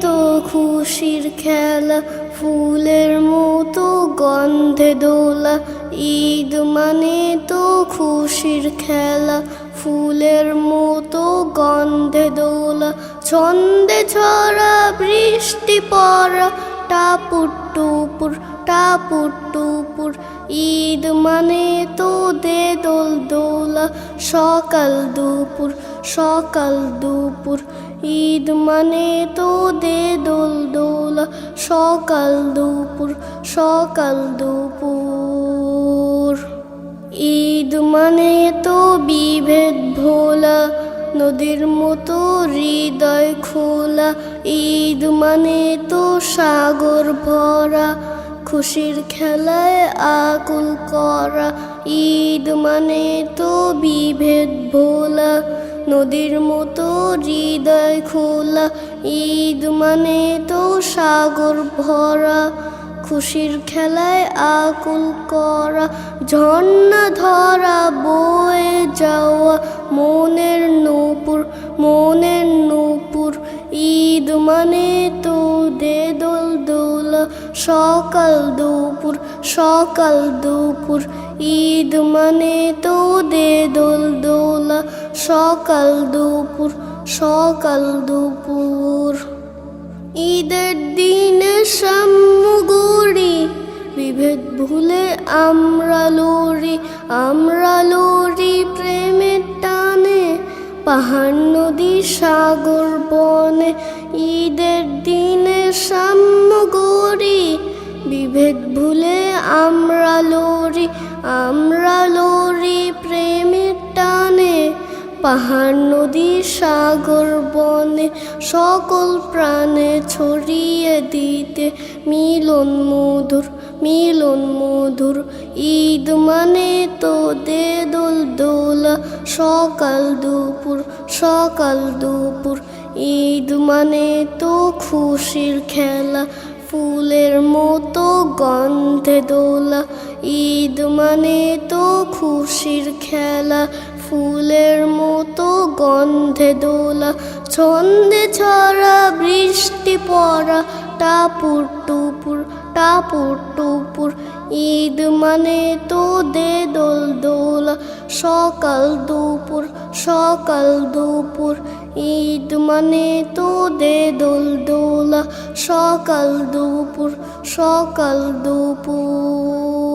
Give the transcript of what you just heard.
তো খুশির খেলা, ফুলের মতো গন্ধে দোলা। ঈদ মানে তো খুশির খেলা, ফুলের মতো গন্ধে দোলা। ছন্দে ছড়া, বৃষ্টি পড়া, টাপুর টুপুর টাপুর টুপুর। ঈদ মানে তো দে দোল দোলা, সকাল দুপুর সকাল দুপুর। ঈদ মানে তো দে দোল দোলা, সকাল দুপুর সকাল দুপুর। ঈদ মানে তো বিভেদ ভোলা, নদীর মতো হৃদয় খোলা। ঈদ মানে তো সাগর ভরা, খুশির খেলায় আকুল করা। ঈদ মানে তো বিভেদ ভোলা নদীর মতো হৃদয় খোলা, ঈদ মানে তো সাগর ভরা। খুশির খেলায় আকুল করা, ঝর্ণা ধরা, বয়ে যাওয়া। মনের নূপুর মনের নূপুর, ঈদ মানে তো দে দোল। দোলা সকাল দুপুর সকাল দুপুর, ঈদ মানে তো দে দোল দোলা। সকাল দুপুর সকাল দুপুর। ঈদের দিনে সাম্যগড়ি বিভেদ ভুলে আমরা লড়ি আমরা লড়ি প্রেমের টানে। পাহাড়, নদী, সাগর, বনে ঈদের দিনে সাম্যগড়ি বিভেদ ভুলে আমরা লড়ি, আমরা পাহাড়, নদী, সাগর, বনে সকল প্রাণে ছড়িয়ে দিতে। মিলন মধুর মিলন মধুর, ঈদ মানে তো দে দোল দোলা। সকাল দুপুর সকাল দুপুর, ঈদ মানে তো খুশির খেলা। ফুলের মতো গন্ধে দোলা, ঈদ মানে তো খুশির খেলা। ফুলের মতো গন্ধে দোলা, ছন্দে ছড়া, বৃষ্টি পড়া, টাপুর টুপুর টাপুর টুপুর। ঈদ মানে তো দে দোল দোলা সকাল দুপুর সকাল দুপুর। ঈদ মানে তো দে দোল দোলা, সকাল দুপুর সকাল দুপুর।